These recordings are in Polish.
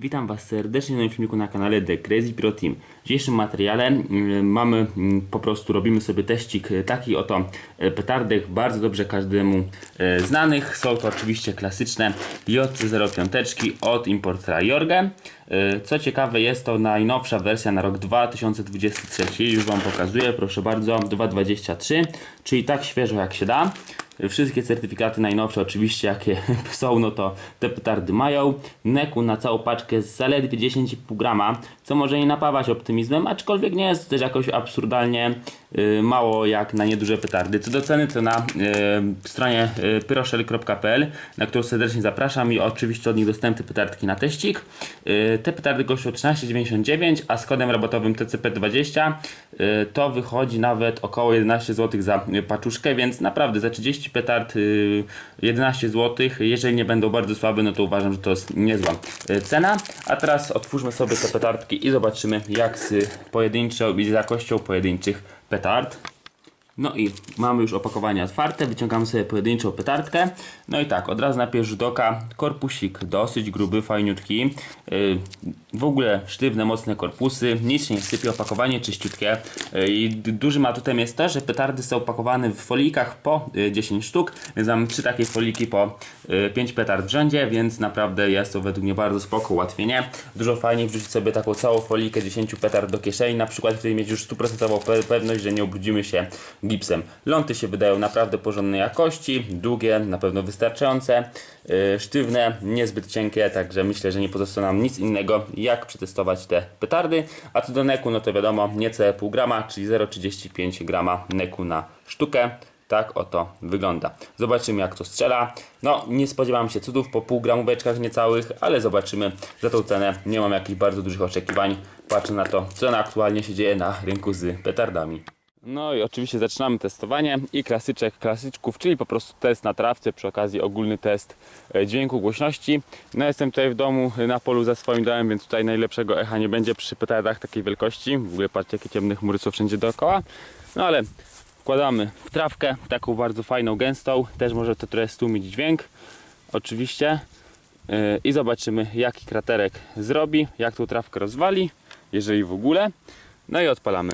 Witam Was serdecznie na moim filmiku na kanale The Crazy Pro Team. W dzisiejszym materiale mm, mamy, mm, po prostu robimy sobie teścik e, taki oto e, petardek, bardzo dobrze każdemu e, znanych. Są to oczywiście klasyczne JC05 od importera Jorge. Co ciekawe jest to najnowsza wersja na rok 2023, już Wam pokazuję, proszę bardzo, 2.23, czyli tak świeżo jak się da. Wszystkie certyfikaty najnowsze oczywiście jakie są, no to te petardy mają. Neku na całą paczkę zaledwie 10,5 grama, co może nie napawać optymizmem, aczkolwiek nie jest też jakoś absurdalnie mało jak na nieduże petardy. Co do ceny to na y, stronie y, pyroshell.pl, na którą serdecznie zapraszam i oczywiście od nich dostępne petardki na teścik. Y, te petardy kosztują 13,99, a z kodem rabatowym TCP20 y, to wychodzi nawet około 11 zł za y, paczuszkę, więc naprawdę za 30 petard y, 11 zł. Jeżeli nie będą bardzo słabe, no to uważam, że to jest niezła y, cena. A teraz otwórzmy sobie te petardki i zobaczymy jak z pojedynczą i z jakością pojedynczych petard. No i mamy już opakowanie otwarte, wyciągamy sobie pojedynczą petardkę. No i tak, od razu na pierwszy rzut oka, korpusik dosyć gruby, fajniutki. Yy, w ogóle sztywne, mocne korpusy, nic się nie sypie, opakowanie czyściutkie. Yy, I dużym atutem jest to, że petardy są opakowane w folijkach po yy, 10 sztuk, więc mamy trzy takie foliki po yy, 5 petard w rzędzie, więc naprawdę jest to według mnie bardzo spoko ułatwienie. Dużo fajniej wrzucić sobie taką całą folikę 10 petard do kieszeni, na przykład wtedy mieć już stuprocentową pe- pewność, że nie ubrudzimy się gipsem. Ląty się wydają naprawdę porządnej jakości, długie, na pewno wystarczające, yy, sztywne, niezbyt cienkie, także myślę, że nie pozostaje nam nic innego jak przetestować te petardy. A co do neku, no to wiadomo, niecałe pół grama, czyli 0,35 grama neku na sztukę. Tak oto wygląda. Zobaczymy jak to strzela. No, nie spodziewam się cudów po pół gramóweczkach niecałych, ale zobaczymy. Za tą cenę nie mam jakichś bardzo dużych oczekiwań. Patrzę na to, co aktualnie się dzieje na rynku z petardami. No i oczywiście zaczynamy testowanie i klasyczek klasyczków, czyli po prostu test na trawce, przy okazji ogólny test e, dźwięku, głośności. No jestem tutaj w domu, e, na polu za swoim domem, więc tutaj najlepszego echa nie będzie przy petardach takiej wielkości. W ogóle patrzcie jakie ciemne chmury są wszędzie dookoła. No ale wkładamy w trawkę, taką bardzo fajną, gęstą, też może to trochę stłumić dźwięk, oczywiście. E, I zobaczymy jaki kraterek zrobi, jak tą trawkę rozwali, jeżeli w ogóle. No i odpalamy.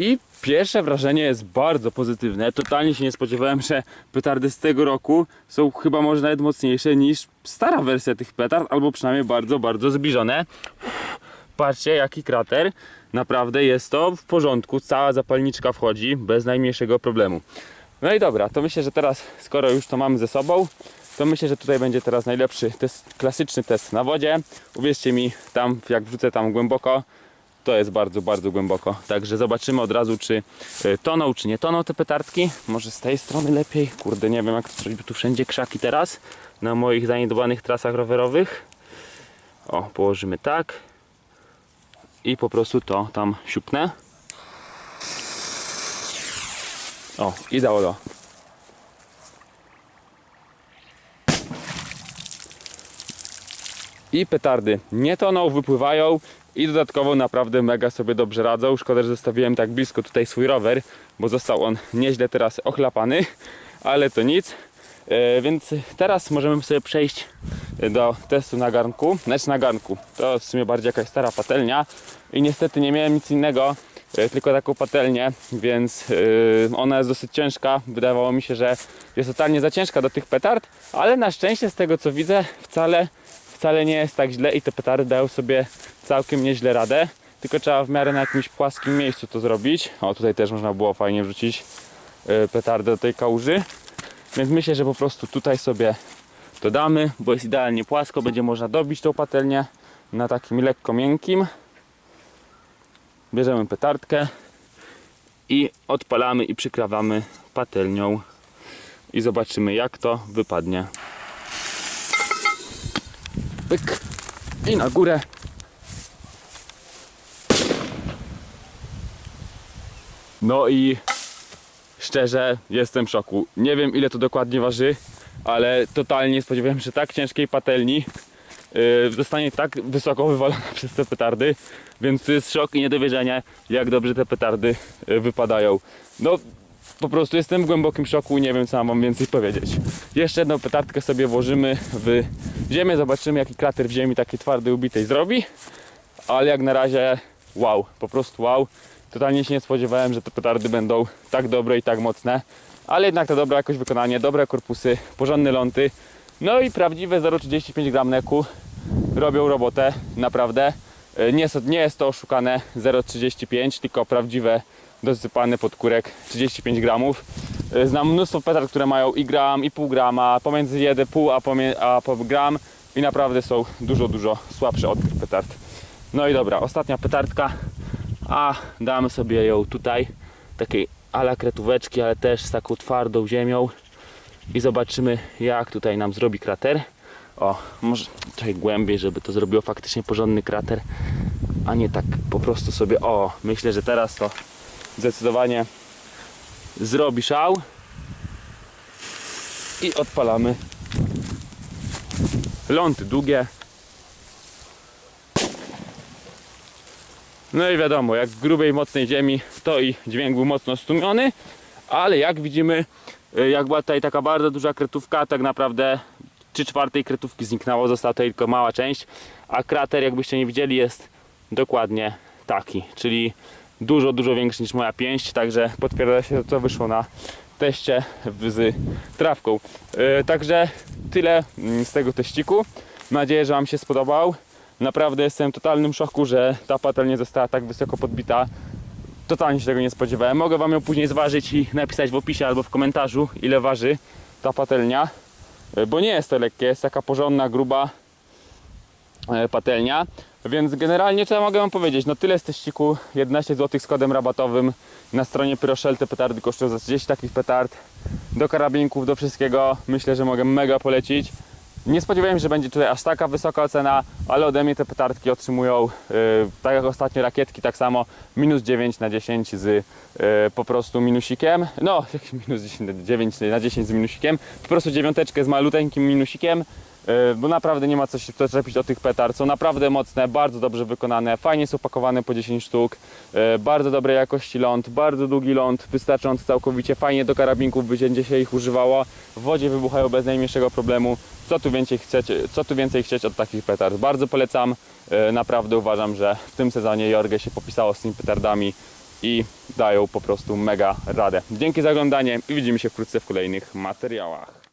I pierwsze wrażenie jest bardzo pozytywne. Totalnie się nie spodziewałem, że petardy z tego roku są chyba może nawet mocniejsze niż stara wersja tych petard, albo przynajmniej bardzo, bardzo zbliżone. Patrzcie jaki krater. Naprawdę jest to w porządku. Cała zapalniczka wchodzi bez najmniejszego problemu. No i dobra, to myślę, że teraz, skoro już to mamy ze sobą, to myślę, że tutaj będzie teraz najlepszy test, klasyczny test na wodzie. Uwierzcie mi, tam jak wrzucę tam głęboko, to jest bardzo, bardzo głęboko. Także zobaczymy od razu, czy y, toną, czy nie toną te petardki. Może z tej strony lepiej. Kurde, nie wiem jak to zrobić, tu wszędzie krzaki teraz na moich zaniedbanych trasach rowerowych. O, położymy tak. I po prostu to tam siupnę. O, i dało to. I petardy nie toną, wypływają i dodatkowo naprawdę mega sobie dobrze radzą. Szkoda, że zostawiłem tak blisko tutaj swój rower, bo został on nieźle teraz ochlapany, ale to nic. E, więc teraz możemy sobie przejść do testu na garnku. Znaczy na garnku. To w sumie bardziej jakaś stara patelnia i niestety nie miałem nic innego, e, tylko taką patelnię, więc e, ona jest dosyć ciężka. Wydawało mi się, że jest totalnie za ciężka do tych petard, ale na szczęście z tego co widzę wcale wcale nie jest tak źle i te petardy dają sobie całkiem nieźle radę. Tylko trzeba w miarę na jakimś płaskim miejscu to zrobić. O, tutaj też można było fajnie wrzucić y, petardę do tej kałuży. Więc myślę, że po prostu tutaj sobie dodamy, bo jest idealnie płasko. Będzie można dobić tą patelnię na takim lekko miękkim. Bierzemy petardkę i odpalamy i przykrawamy patelnią i zobaczymy jak to wypadnie. Pyk. I na górę. No i szczerze jestem w szoku. Nie wiem ile to dokładnie waży, ale totalnie spodziewałem się tak ciężkiej patelni. zostanie tak wysoko wywalona przez te petardy, więc to jest szok i niedowierzenie, jak dobrze te petardy yy, wypadają. No, po prostu jestem w głębokim szoku i nie wiem co mam więcej powiedzieć. Jeszcze jedną petardkę sobie włożymy w ziemię, zobaczymy jaki krater w ziemi takiej twardej, ubitej zrobi. Ale jak na razie wow, po prostu wow. Totalnie się nie spodziewałem, że te petardy będą tak dobre i tak mocne. Ale jednak to dobre jakoś wykonanie, dobre korpusy, porządne ląty. No i prawdziwe 0,35 gram neku robią robotę, naprawdę. E, Nie jest, nie jest to oszukane 0,35, tylko prawdziwe dosypany podkórek 35 gramów. E, Znam mnóstwo petard, które mają i gram, i pół grama, pomiędzy 1,5 a, a po gram i naprawdę są dużo, dużo słabsze od tych petard. No i dobra, ostatnia petardka, a damy sobie ją tutaj, takiej ala kretóweczki, ale też z taką twardą ziemią i zobaczymy jak tutaj nam zrobi krater. O, może tutaj głębiej, żeby to zrobiło faktycznie porządny krater, a nie tak po prostu sobie, o, myślę, że teraz to zdecydowanie zrobi szał i odpalamy. Ląty długie. No i wiadomo, jak w grubej, mocnej ziemi to i dźwięk był mocno stłumiony ale jak widzimy, y, jak była tutaj taka bardzo duża kretówka, tak naprawdę 3 czwartej kretówki zniknęło, została tutaj tylko mała część, a krater, jakbyście nie widzieli, jest dokładnie taki, czyli dużo, dużo większy niż moja pięść, także potwierdza się to, co wyszło na teście z trawką. Yy, Także tyle mm, z tego teściku. Mam nadzieję, że Wam się spodobał. Naprawdę jestem w totalnym szoku, że ta patelnia została tak wysoko podbita. Totalnie się tego nie spodziewałem. Mogę Wam ją później zważyć i napisać w opisie albo w komentarzu, ile waży ta patelnia. Yy, Bo nie jest to lekkie, jest taka porządna, gruba e, patelnia. Więc generalnie co ja mogę wam powiedzieć? No tyle z teściku, 11 zł z kodem rabatowym. Na stronie Pyroshell te petardy kosztują za 30 takich petard. Do karabinków, do wszystkiego myślę, że mogę mega polecić. Nie spodziewałem się, że będzie tutaj aż taka wysoka ocena, ale ode mnie te petardki otrzymują, e, tak jak ostatnio rakietki, tak samo minus 9 na 10 z e, po prostu minusikiem. No, minus 10 na 9 na 10 z minusikiem. Po prostu dziewiąteczkę z maluteńkim minusikiem. E, bo naprawdę nie ma co się czepić do tych petard. Są naprawdę mocne, bardzo dobrze wykonane, fajnie są pakowane po 10 sztuk, e, bardzo dobrej jakości ląd, bardzo długi ląd, wystarczący całkowicie, fajnie do karabinków będzie się ich używało, w wodzie wybuchają bez najmniejszego problemu. Co tu więcej chcecie, co tu więcej chcieć od takich petard? Bardzo polecam, e, naprawdę uważam, że w tym sezonie Jorge się popisało z tymi petardami i dają po prostu mega radę. Dzięki za oglądanie i widzimy się wkrótce w kolejnych materiałach.